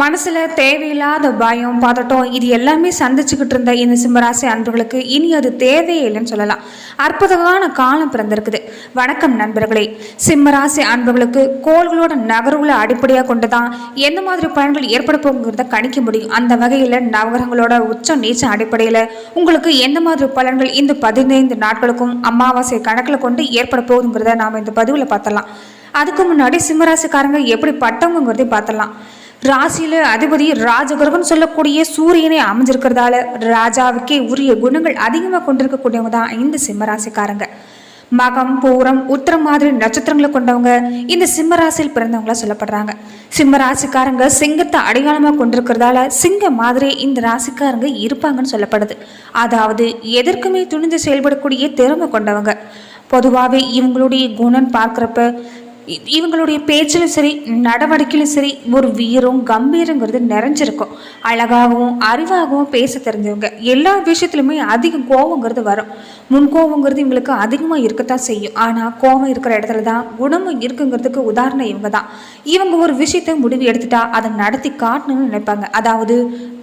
மனசில் தேவையில்லாத பயம் பதட்டம் இது எல்லாமே சந்திச்சுக்கிட்டு இருந்த இந்த சிம்மராசி அன்பர்களுக்கு இனி அது தேவையே இல்லைன்னு சொல்லலாம். அற்புதமான காலம் பிறந்திருக்குது. வணக்கம் நண்பர்களே. சிம்மராசி அன்பர்களுக்கு கோள்களோட நகர்வுகளை அடிப்படையாக கொண்டு தான் எந்த மாதிரி பலன்கள் ஏற்பட போகுங்கிறத கணிக்க முடியும். அந்த வகையில் நவகிரகங்களோட உச்ச நீச்ச அடிப்படையில் உங்களுக்கு எந்த மாதிரி பலன்கள் இந்த பதினைந்து நாட்களுக்கும் அமாவாசை கணக்கில் கொண்டு ஏற்பட போகுதுங்கிறத நாம் இந்த பதிவில் பார்த்தலாம் அதுக்கு முன்னாடி சிம்மராசிக்காரங்க எப்படி பட்டவங்கிறதையும் பார்த்தலாம் ராசியில அதிபதி ராஜகிரகம் சொல்லக்கூடிய சூரியனை அமைஞ்சிருக்கிறதால ராஜாவுக்கே உரிய குணங்கள் அதிகமாக கொண்டிருக்கக்கூடியவங்க தான் இந்த சிம்மராசிக்காரங்க. மகம் பூரம் உத்திரம் மாதிரி நட்சத்திரங்களை கொண்டவங்க இந்த சிம்மராசியில் பிறந்தவங்களா சொல்லப்படுறாங்க. சிம்ம ராசிக்காரங்க சிங்கத்தை அடையாளமாக கொண்டிருக்கிறதால சிங்க மாதிரி இந்த ராசிக்காரங்க இருப்பாங்கன்னு சொல்லப்படுது. அதாவது எதற்குமே துணிந்து செயல்படக்கூடிய திறமை கொண்டவங்க. பொதுவாகவே இவங்களுடைய குணம் பார்க்குறப்ப இவங்களுடைய பேச்சிலும் சரி நடவடிக்கையிலும் சரி ஒரு வீரம் கம்பீரங்கிறது நிறைஞ்சிருக்கும். அழகாகவும் அறிவாகவும் பேச தெரிஞ்சவங்க எல்லா விஷயத்துலையுமே அதிகம் கோவங்கிறது வரும். முன்கோபங்கிறது இவங்களுக்கு அதிகமாக இருக்கத்தான் செய்யும். ஆனால் கோவம் இருக்கிற இடத்துல தான் குணமும் இருக்குங்கிறதுக்கு உதாரணம் இவங்க தான் இவங்க ஒரு விஷயத்தை முடிவு எடுத்துட்டா அதை நடத்தி காட்டணும்னு நினைப்பாங்க. அதாவது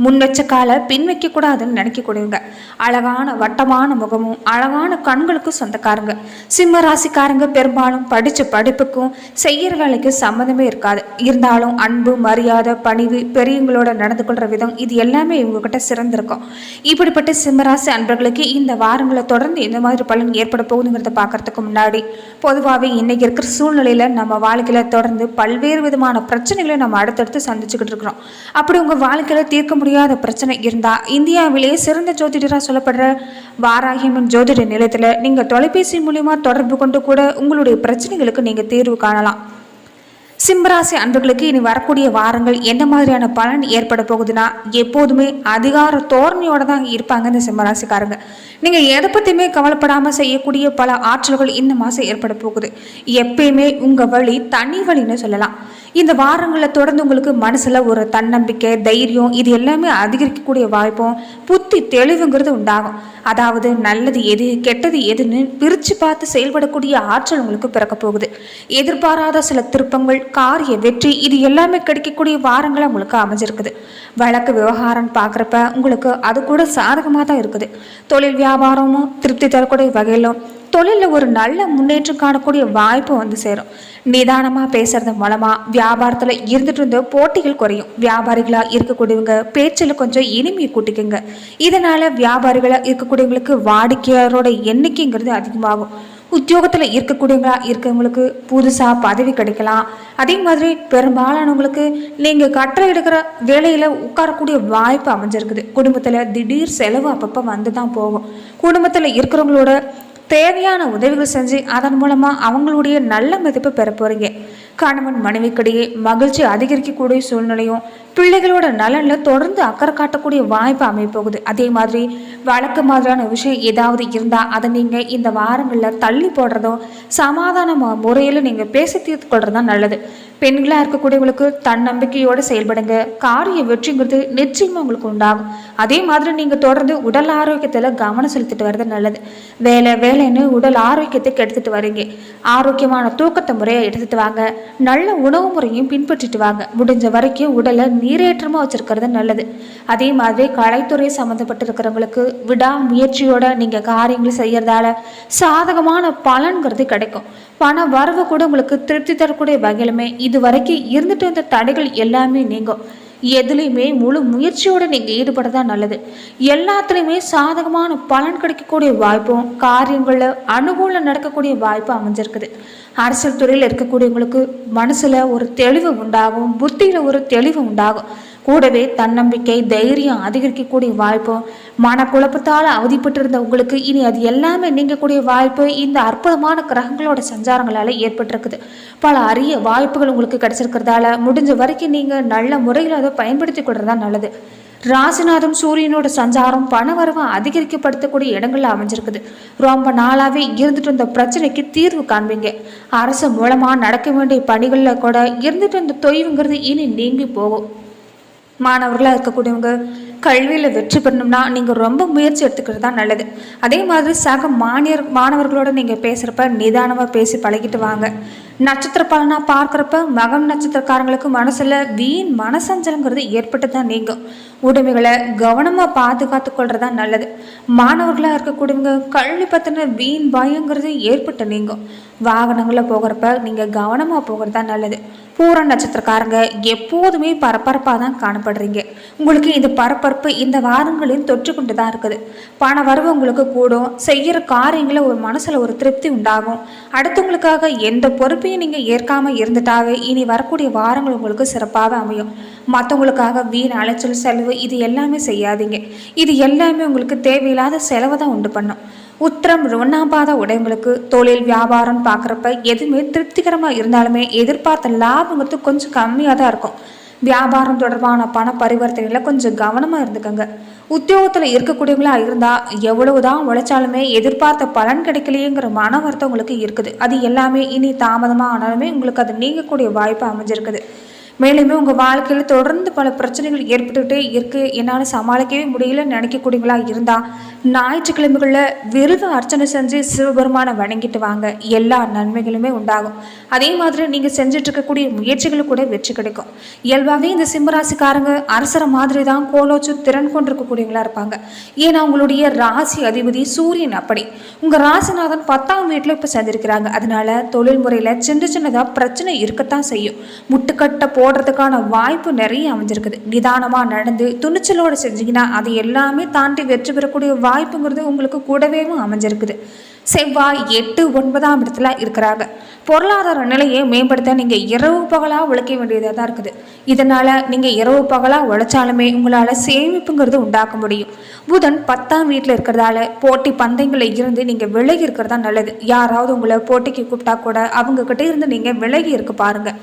முன் வச்ச காலை பின் வைக்கக்கூடாதுன்னு நினைக்கக்கூடியவங்க. அழகான வட்டமான முகமும் அழகான கண்களுக்கும் சொந்தக்காரங்க. சிம்ம ராசிக்காரங்க பெரும்பாலும் படித்த படிப்புக்கும் செய்கிற வேலைக்கு சம்மந்தமே இருக்காது. இருந்தாலும் அன்பு மரியாதை பணிவு பெரியவங்களோட நடந்து கொள்கிற விதம் இது எல்லாமே இவங்ககிட்ட சிறந்திருக்கும். இப்படிப்பட்ட சிம்மராசி அன்பர்களுக்கு இந்த வாரங்களை தொடர்ந்து எந்த மாதிரி பலன் ஏற்பட போகுதுங்கிறத பார்க்கறதுக்கு முன்னாடி பொதுவாகவே இன்றைக்கி இருக்கிற சூழ்நிலையில் நம்ம வாழ்க்கையில் தொடர்ந்து பல்வேறு விதமான பிரச்சனைகளை நம்ம அடுத்தடுத்து சந்திச்சுக்கிட்டு இருக்கிறோம். அப்படி உங்கள் வாழ்க்கையில் தீர்க்க முடியாத பிரச்சனை இருந்தால் இந்தியாவிலேயே சிறந்த ஜோதிடராக சொல்லப்படுற வாராகியம்மன் ஜோதிட நிலையத்தில் நீங்கள் தொலைபேசி மூலயமா தொடர்பு கொண்டு கூட உங்களுடைய பிரச்சனைகளுக்கு நீங்கள் தீர்வு காணலாம். சிம்மராசி அன்பர்களுக்கு இனி வரக்கூடிய வாரங்கள் எந்த மாதிரியான பலன் ஏற்பட போகுதுன்னா எப்போதுமே அதிகார தோரணையோட தான் இருப்பாங்க இந்த சிம்மராசிக்காரங்க. நீங்கள் எதை பற்றியுமே கவலைப்படாமல் செய்யக்கூடிய பல ஆற்றல்கள் இந்த மாதம் ஏற்பட போகுது. எப்பயுமே உங்கள் வழி தனி வழின்னு சொல்லலாம். இந்த வாரங்களில் தொடர்ந்து உங்களுக்கு மனசில் ஒரு தன்னம்பிக்கை தைரியம் இது எல்லாமே அதிகரிக்கக்கூடிய வாய்ப்பும் புத்தி தெளிவுங்கிறது உண்டாகும். அதாவது நல்லது எது கெட்டது எதுன்னு பிரித்து பார்த்து செயல்படக்கூடிய ஆற்றல் உங்களுக்கு பிறக்க போகுது. எதிர்பாராத சில திருப்பங்கள் காரிய வெற்றி இது எல்லாமே கிடைக்கக்கூடிய வாரங்களாக உங்களுக்கு அமைஞ்சிருக்குது. வழக்கு விவகாரம் பார்க்குறப்ப உங்களுக்கு அது கூட சாதகமாக தான் இருக்குது. தொழில் வியாபாரமும் திருப்தி தரக்கூடிய வகையிலும் தொழிலில் ஒரு நல்ல முன்னேற்றம் காணக்கூடிய வாய்ப்பு வந்து சேரும். நிதானமாக பேசுறது மூலமாக வியாபாரத்தில் இருந்துட்டு இருந்த போட்டிகள் குறையும். வியாபாரிகளாக இருக்கக்கூடியவங்க பேச்சில் கொஞ்சம் இனிமையை கூட்டிக்குங்க. இதனால் வியாபாரிகளாக இருக்கக்கூடியவங்களுக்கு வாடிக்கையாளரோட எண்ணிக்கைங்கிறது அதிகமாகும். உத்தியோகத்தில் இருக்கக்கூடியவங்களா இருக்கவங்களுக்கு புதுசாக பதவி கிடைக்கலாம். அதே மாதிரி பெரும்பாலானவங்களுக்கு நீங்கள் கற்ற எடுக்கிற வேலையில் உட்காரக்கூடிய வாய்ப்பு அமைஞ்சிருக்குது. குடும்பத்தில் திடீர் செலவு அப்பப்போ வந்து தான் போகும். குடும்பத்தில் இருக்கிறவங்களோட தேவையான உதவிகள் செஞ்சு அதன் மூலமாக அவங்களுடைய நல்ல மதிப்பு பெற போகிறீங்க கணவன் மனைவிக்கிடையே மகிழ்ச்சி அதிகரிக்கக்கூடிய சூழ்நிலையும் பிள்ளைகளோட நலனில் தொடர்ந்து அக்கறை காட்டக்கூடிய வாய்ப்பு அமைப்போகுது அதே மாதிரி வழக்கு மாதிரியான விஷயம் ஏதாவது இருந்தால் அதை நீங்கள் இந்த வாரங்களில் தள்ளி போடுறதும் சமாதான முறையில் நீங்கள் பேசி தீர்த்து கொள்றது தான் நல்லது. பெண்களாக இருக்கக்கூடியவங்களுக்கு தன்னம்பிக்கையோடு செயல்படுங்க. காரிய வெற்றிங்கிறது நிச்சயமாக உங்களுக்கு உண்டாகும். அதே மாதிரி நீங்கள் தொடர்ந்து உடல் ஆரோக்கியத்தில் கவனம் செலுத்திட்டு வர்றது நல்லது. வேலை வேலைன்னு உடல் ஆரோக்கியத்தை கெடுத்துட்டு வரீங்க. ஆரோக்கியமான தூக்கத்தை முறையை எடுத்துட்டு வாங்க. நல்ல உணவு முறையும் பின்பற்றிட்டு வாங்க. முடிஞ்ச வரைக்கும் உடலை நீரேற்றமாக வச்சிருக்கிறது நல்லது. அதே மாதிரி கலைத்துறை சம்மந்தப்பட்டிருக்கிறவங்களுக்கு விடாமுயற்சியோட நீங்கள் காரியங்கள் செய்யறதால சாதகமான பலன்கிறது கிடைக்கும். பண வரவு கூட உங்களுக்கு திருப்தி தரக்கூடிய வகையிலுமே இது வரைக்கும் இருந்துட்டு வந்த தடைகள் எல்லாமே நீங்கும். எதுலேயுமே முழு முயற்சியோட நீங்கள் ஈடுபட தான் நல்லது. எல்லாத்துலேயுமே சாதகமான பலன் கிடைக்கக்கூடிய வாய்ப்பும் காரியங்களில் அனுகூலம் நடக்கக்கூடிய வாய்ப்பு அமைஞ்சிருக்குது. அரசியல் துறையில் இருக்கக்கூடியவங்களுக்கு மனசில் ஒரு தெளிவு உண்டாகும் புத்தியில் ஒரு தெளிவு உண்டாகும். கூடவே தன்னம்பிக்கை தைரியம் அதிகரிக்கக்கூடிய வாய்ப்பும் மனக்குழப்பத்தால் அவதிப்பட்டிருந்த உங்களுக்கு இனி அது எல்லாமே நீங்கக்கூடிய வாய்ப்பு இந்த அற்புதமான கிரகங்களோட சஞ்சாரங்களால் ஏற்பட்டிருக்குது. பல அரிய வாய்ப்புகள் உங்களுக்கு கிடைச்சிருக்கிறதால முடிஞ்ச வரைக்கும் நீங்கள் நல்ல முறையில் அதை பயன்படுத்தி கொள்றதா நல்லது. ராசிநாதம் சூரியனோட சஞ்சாரம் பணவரவை அதிகரிக்கப்படுத்தக்கூடிய இடங்கள்ல அமைஞ்சிருக்குது. ரொம்ப நாளாகவே இருந்துட்டு இருந்த பிரச்சனைக்கு தீர்வு காண்பீங்க. அரசு மூலமாக நடக்க வேண்டிய பணிகளில் கூட இருந்துட்டு இருந்த தொய்வுங்கிறது இனி நீங்கி போகும். மாணவர்களாக இருக்கக்கூடியவங்க கல்வியில் வெற்றி பெறணும்னா நீங்கள் ரொம்ப முயற்சி எடுத்துக்கிறது தான் நல்லது. அதே மாதிரி சக மானியர் மாணவர்களோட நீங்கள் பேசுகிறப்ப நிதானமாக பேசி பழகிட்டு வாங்க. நட்சத்திர பலனாக பார்க்குறப்ப மகம் நட்சத்திரக்காரங்களுக்கு மனசில் வீண் மனசஞ்சலங்கிறது ஏற்பட்டு தான் நீங்கும். உடைமைகளை கவனமாக பாதுகாத்து கொள்றது தான் நல்லது. மாணவர்களாக இருக்கக்கூடியவங்க கல்வி பற்றின வீண் பயங்கிறது ஏற்பட்டு நீங்கும். வாகனங்களில் போகிறப்ப நீங்கள் கவனமாக போகிறது தான் நல்லது. பூர நட்சத்திரக்காரங்க எப்போதுமே பரபரப்பாக தான் காணப்படுறீங்க. உங்களுக்கு இந்த பரபரப்பு இந்த வாரங்களையும் தொற்று கொண்டு தான் இருக்குது. பண வரவு உங்களுக்கு கூடும். செய்கிற காரியங்களில் ஒரு மனசில் ஒரு திருப்தி உண்டாகும். அடுத்தவங்களுக்காக எந்த பொறுப்பையும் நீங்கள் ஏற்காமல் இருந்துட்டாவே இனி வரக்கூடிய வாரங்கள் உங்களுக்கு சிறப்பாக அமையும். மற்றவங்களுக்காக வீண் அலைச்சல் செலவு இது எல்லாமே செய்யாதீங்க. இது எல்லாமே உங்களுக்கு தேவையில்லாத செலவை தான் உண்டு பண்ணும். உத்திரம் ஒன்றாம் உடையவங்களுக்கு தொழில் வியாபாரம் பார்க்குறப்ப எதுவுமே திருப்திகரமாக இருந்தாலுமே எதிர்பார்த்த லாபங்கிறது கொஞ்சம் கம்மியாக தான் இருக்கும். வியாபாரம் தொடர்பான பண பரிவர்த்தனையில் கொஞ்சம் கவனமாக இருந்துக்கோங்க. உத்தியோகத்தில் இருக்கக்கூடியவங்களா இருந்தால் எவ்வளவுதான் உழைச்சாலுமே எதிர்பார்த்த பலன் கிடைக்கலையேங்கிற மன வருத்தம் உங்களுக்கு இருக்குது. அது எல்லாமே இனி தாமதமாக ஆனாலுமே உங்களுக்கு அது நீங்கக்கூடிய வாய்ப்பு அமைஞ்சிருக்குது. மேலுமே உங்கள் வாழ்க்கையில் தொடர்ந்து பல பிரச்சனைகள் ஏற்பட்டுக்கிட்டே இருக்கு. என்னால் சமாளிக்கவே முடியலன்னு நினைக்கக்கூடியவங்களா இருந்தால் ஞாயிற்றுக்கிழமைகளில் விருது அர்ச்சனை செஞ்சு சிவபெருமானை வணங்கிட்டு வாங்க. எல்லா நன்மைகளுமே உண்டாகும். அதே மாதிரி நீங்கள் செஞ்சுட்டு இருக்கக்கூடிய கூட வெற்றி கிடைக்கும். இயல்பாகவே இந்த சிம்மராசிக்காரங்க அரசரை மாதிரி தான் கோலோச்சு திறன் கொண்டிருக்கக்கூடியவங்களா இருப்பாங்க. ஏன்னா உங்களுடைய ராசி அதிபதி சூரியன் அப்படி. உங்கள் ராசிநாதன் பத்தாம் வீட்டில் இப்போ செஞ்சிருக்கிறாங்க அதனால தொழில் முறையில் சின்ன சின்னதாக பிரச்சனை இருக்கத்தான் செய்யும். முட்டுக்கட்டை போடுறதுக்கான வாய்ப்பு நிறைய அமைஞ்சிருக்குது. நிதானமாக நடந்து துணிச்சலோடு செஞ்சீங்கன்னா அது எல்லாமே தாண்டி வெற்றி பெறக்கூடிய வாய்ப்புங்கிறது உங்களுக்கு கூடவே அமைஞ்சிருக்குது. செவ்வாய் எட்டு ஒன்பதாம் இடத்துல இருக்கிறாங்க. பொருளாதார நிலையை மேம்படுத்த நீங்கள் இரவு பகலாக உழைக்க வேண்டியதாக தான் இருக்குது. இதனால் நீங்கள் இரவு பகலாக உழைச்சாலுமே உங்களால் சேமிப்புங்கிறது உண்டாக்க முடியும். புதன் பத்தாம் வீட்டில் இருக்கிறதால போட்டி பந்தயங்களில் இருந்து நீங்கள் விலகி இருக்கிறதா நல்லது. யாராவது உங்களை போட்டிக்கு கூப்பிட்டா கூட அவங்கக்கிட்ட இருந்து நீங்கள் விலகி இருக்க பாருங்கள்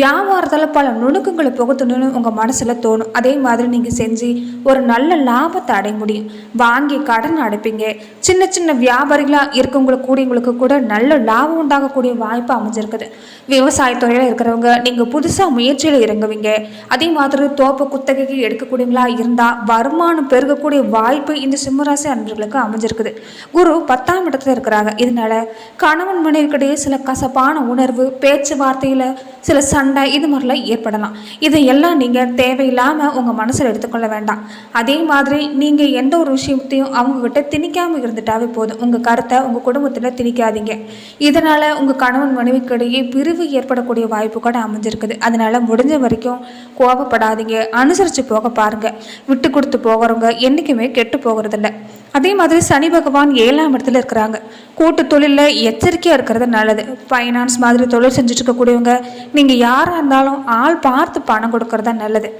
வியாபாரத்தில் பல நுணுக்கங்களை புகுத்தணும்னு உங்கள் மனசில் தோணும். அதே மாதிரி நீங்கள் செஞ்சு ஒரு நல்ல லாபத்தை அடைய முடியும். வாங்கி கடன் அடைப்பீங்க. சின்ன சின்ன வியாபாரிகளாக இருக்கவங்களுக்கு கூடியவங்களுக்கு கூட நல்ல லாபம் உண்டாகக்கூடிய வாய்ப்பு அமைஞ்சிருக்குது. விவசாயத்துறையில் இருக்கிறவங்க நீங்கள் புதுசாக முயற்சியில் இறங்குவீங்க. அதே மாதிரி தோப்பை குத்தகைக்கு எடுக்கக்கூடியவங்களா இருந்தால் வருமானம் பெருகக்கூடிய வாய்ப்பு இந்த சிம்மராசி அன்பர்களுக்கு அமைஞ்சிருக்குது. குரு பத்தாம் இடத்துல இருக்கிறாங்க. இதனால கணவன் மனைவிக்கிடையே சில கசப்பான உணர்வு பேச்சுவார்த்தையில் சில சண்டை இது மாதிரிலாம் ஏற்படலாம். இதையெல்லாம் நீங்கள் தேவையில்லாமல் உங்கள் மனசில் எடுத்துக்கொள்ள வேண்டாம். அதே மாதிரி நீங்கள் எந்த ஒரு விஷயத்தையும் அவங்கக்கிட்ட திணிக்காமல் இருந்துட்டாவே போதும். உங்கள் கருத்தை உங்கள் குடும்பத்தில் திணிக்காதீங்க. இதனால் உங்கள் கணவன் மனைவிக்கிடையே பிரிவு ஏற்படக்கூடிய வாய்ப்பு கூட அமைஞ்சிருக்குது. அதனால் முடிஞ்ச வரைக்கும் கோபப்படாதீங்க அனுசரித்து போக பாருங்கள் விட்டு கொடுத்து போகிறவங்க என்றைக்குமே கெட்டு போகிறதில்ல அதே மாதிரி சனி பகவான் ஏழாம் இடத்துல இருக்கிறாங்க. கூட்டு தொழிலில் எச்சரிக்கையாக இருக்கிறது நல்லது. ஃபைனான்ஸ் மாதிரி தொழில் செஞ்சுட்டு இருக்கக்கூடியவங்க நீங்கள் யாராக இருந்தாலும் ஆள் பார்த்து பணம் கொடுக்கறது நல்லது.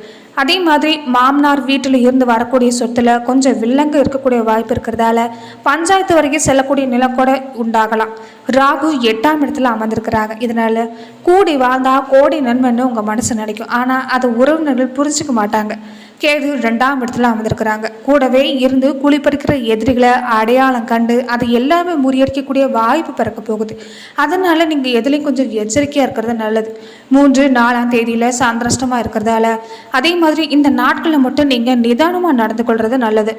அதே மாதிரி மாமனார் வீட்டில் இருந்து வரக்கூடிய சொத்துல கொஞ்சம் வில்லங்க இருக்கக்கூடிய வாய்ப்பு இருக்கிறதால பஞ்சாயத்து வரைக்கும் செல்லக்கூடிய நிலம் கூட உண்டாகலாம். ராகு எட்டாம் இடத்துல அமர்ந்திருக்கிறாங்க. இதனால கூடி வாழ்ந்தா கோடி நன்மைன்னு உங்கள் மனசு நினைக்கும். ஆனால் அதை உறவினர்கள் புரிஞ்சுக்க மாட்டாங்க. கேது ரெண்டாம் இடத்துல அமர்ந்திருக்கிறாங்க. கூடவே இருந்து குளிப்பறிக்கிற எதிரிகளை அடையாளம் கண்டு அதை எல்லாமே முறியடிக்கக்கூடிய வாய்ப்பு பிறக்க போகுது. அதனால நீங்கள் எதுலேயும் கொஞ்சம் எச்சரிக்கையாக இருக்கிறது நல்லது. மூன்று நாலாம் தேதியில் சந்திரஷ்டமாக இருக்கிறதால அதே மாதிரி இந்த நாட்களில் மட்டும் நீங்கள் நிதானமாக நடந்து கொள்வது நல்லது.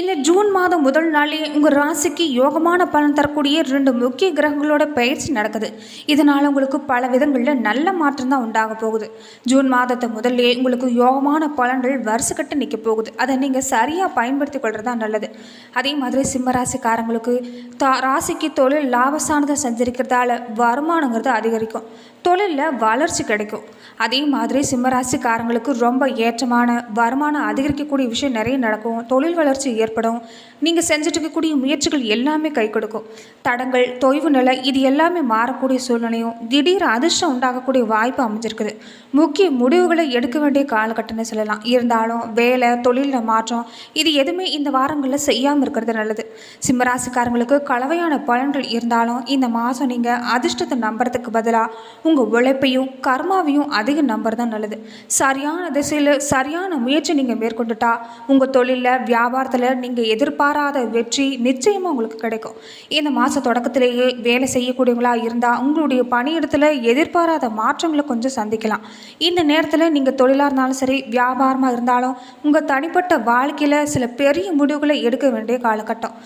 இந்த ஜூன் மாதம் முதல் நாளே உங்கள் ராசிக்கு யோகமான பலன் தரக்கூடிய ரெண்டு முக்கிய கிரகங்களோட பயிற்சி நடக்குது. இதனால் உங்களுக்கு பல விதங்களில் நல்ல மாற்றம் தான் உண்டாக போகுது. ஜூன் மாதத்தை முதல்லே உங்களுக்கு யோகமான பலன்கள் வருஷக்கட்டு நிற்க போகுது. அதை நீங்கள் சரியாக பயன்படுத்தி கொள்வது நல்லது. அதே மாதிரி சிம்மராசிக்காரங்களுக்கு தா ராசிக்கு தொழில் லாபசானதை செஞ்சிருக்கிறதால வருமானங்கிறது அதிகரிக்கும். தொழிலில் வளர்ச்சி கிடைக்கும். அதே மாதிரி சிம்மராசிக்காரங்களுக்கு ரொம்ப ஏற்றமான வருமானம் அதிகரிக்கக்கூடிய விஷயம் நிறைய நடக்கும். தொழில் வளர்ச்சி ஏற்படும். நீங்கள் செஞ்சுட்டு இருக்கக்கூடிய முயற்சிகள் எல்லாமே கை கொடுக்கும். தடங்கள் தொய்வு நிலை இது எல்லாமே மாறக்கூடிய சூழ்நிலையும் திடீர் அதிர்ஷ்டம் உண்டாகக்கூடிய வாய்ப்பு அமைஞ்சிருக்குது. முக்கிய முடிவுகளை எடுக்க வேண்டிய காலகட்டம்னு சொல்லலாம். இருந்தாலும் வேலை தொழிலில் மாற்றம் இது எதுவுமே இந்த வாரங்களில் செய்யாமல் இருக்கிறது நல்லது. சிம்மராசிக்காரங்களுக்கு கலவையான பலன்கள் இருந்தாலும் இந்த மாதம் நீங்கள் அதிர்ஷ்டத்தை நம்புறதுக்கு பதிலாக உங்கள் உழைப்பையும் கர்மாவையும் அதிக நம்பர் தான் நல்லது. சரியான திசையில் சரியான முயற்சி நீங்கள் மேற்கொண்டுட்டா உங்கள் தொழிலில் வியாபாரத்தில் நீங்கள் எதிர்பாராத வெற்றி நிச்சயமாக உங்களுக்கு கிடைக்கும். இந்த மாத தொடக்கத்திலேயே வேலை செய்யக்கூடியவங்களாக இருந்தால் உங்களுடைய பணியிடத்தில் எதிர்பாராத மாற்றங்களை கொஞ்சம் சந்திக்கலாம். இந்த நேரத்தில் நீங்கள் தொழிலாக இருந்தாலும் சரி வியாபாரமாக இருந்தாலும் உங்கள் தனிப்பட்ட வாழ்க்கையில் சில பெரிய முடிவுகளை எடுக்க வேண்டிய காலகட்டம்.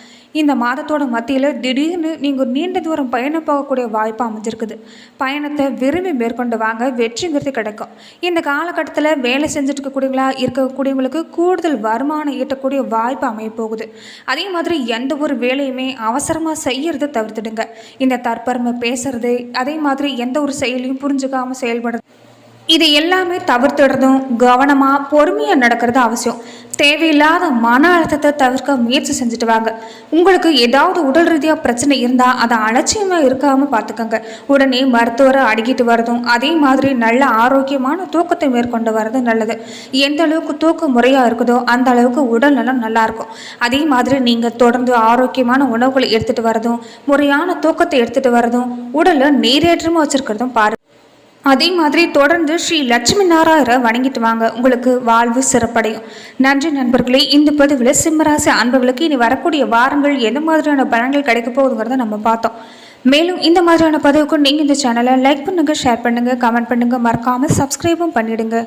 இந்த மாதத்தோட மத்தியில் திடீர்னு நீங்கள் நீண்ட தூரம் பயணம் போகக்கூடிய வாய்ப்பு அமைஞ்சிருக்குது. பயணத்தை விரும்பி மேற்கொண்டு வாங்க வெற்றிங்கிறது கிடைக்கும். இந்த காலகட்டத்தில் வேலை செஞ்சுட்டு இருக்கக்கூடியவங்களா இருக்கக்கூடியவங்களுக்கு கூடுதல் வருமானம் ஈட்டக்கூடிய வாய்ப்பு அமைய போகுது அதே மாதிரி எந்த ஒரு வேலையுமே அவசரமாக செய்யறதை தவிர்த்துடுங்க. இந்த தற்பெருமை பேசுறது அதே மாதிரி எந்த ஒரு செயலையும் புரிஞ்சுக்காமல் செயல்படுறது இது எல்லாமே தவிர்த்துடுறதும் கவனமாக பொறுமையாக நடக்கிறது அவசியம். தேவையில்லாத மன அழுத்தத்தை தவிர்க்க முயற்சி செஞ்சுட்டு வாங்க. உங்களுக்கு ஏதாவது உடல் ரீதியாக பிரச்சனை இருந்தால் அதை அலட்சியமாக இருக்காமல் பார்த்துக்கோங்க உடனே மருத்துவரை அடிக்கிட்டு வரதும் அதே மாதிரி நல்ல ஆரோக்கியமான தூக்கத்தை மேற்கொண்டு வரது நல்லது. எந்த அளவுக்கு தூக்கம் முறையாக இருக்குதோ அந்த அளவுக்கு உடல் நலம் நல்லாயிருக்கும் அதே மாதிரி நீங்கள் தொடர்ந்து ஆரோக்கியமான உணவுகளை எடுத்துகிட்டு வரதும் முறையான தூக்கத்தை எடுத்துகிட்டு வரதும் உடலை நீரேற்றமாக வச்சுருக்கிறதும் பாரு அதே மாதிரி தொடர்ந்து ஸ்ரீ லட்சுமி நாராயணரை வணங்கிட்டு வாங்க. உங்களுக்கு வாழ்வு சிறப்படையும். நன்றி நண்பர்களே இந்த பதிவில் சிம்மராசி அன்பர்களுக்கு இனி வரக்கூடிய வாரங்கள் எந்த மாதிரியான பலன்கள் கிடைக்க போகுதுங்கிறத நம்ம பார்த்தோம். மேலும் இந்த மாதிரியான பதிவுக்கு நீங்கள் இந்த சேனலை லைக் பண்ணுங்கள் ஷேர் பண்ணுங்கள் கமெண்ட் பண்ணுங்கள் மறக்காமல் சப்ஸ்கிரைபும் பண்ணிவிடுங்க